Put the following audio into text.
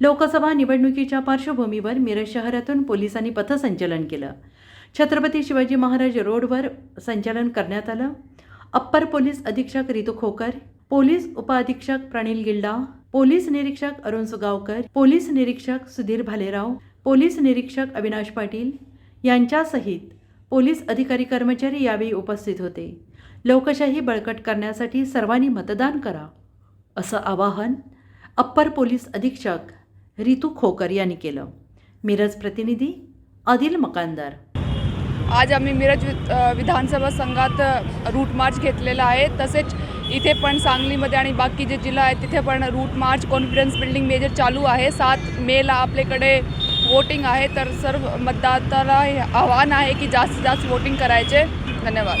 लोकसभा निवडणुकीच्या पार्श्वभूमीवर मिरज शहरातून पोलिसांनी पथसंचलन केलं. छत्रपती शिवाजी महाराज रोडवर संचलन करण्यात आलं. अप्पर पोलीस अधीक्षक रितू खोकर पोलीस उपअधीक्षक प्रणील गिल्डा पोलीस निरीक्षक अरुण सुगावकर पोलीस निरीक्षक सुधीर भालेराव पोलीस निरीक्षक अविनाश पाटील यांच्यासहित पोलीस अधिकारी कर्मचारी यावेळी उपस्थित होते. लोकशाही बळकट करण्यासाठी सर्वांनी मतदान करा असं आवाहन अप्पर पोलीस अधीक्षक रितू खोकर यांनी केलं. मिरज प्रतिनिधी आदिल मकानदार. आज आम्ही मिरज वि- विधानसभा संघात रूट मार्च घेतलेला आहे. तसेच इथे पण सांगलीमध्ये आणि बाकी जे जिल्हा आहेत तिथे पण route march confidence building measure चालू आहे. सात मेला आपल्याकडे वोटिंग आहे. तर सर्व मतदाताला हे आव्हान आहे की जास्तीत जास्त वोटिंग करायचे. धन्यवाद.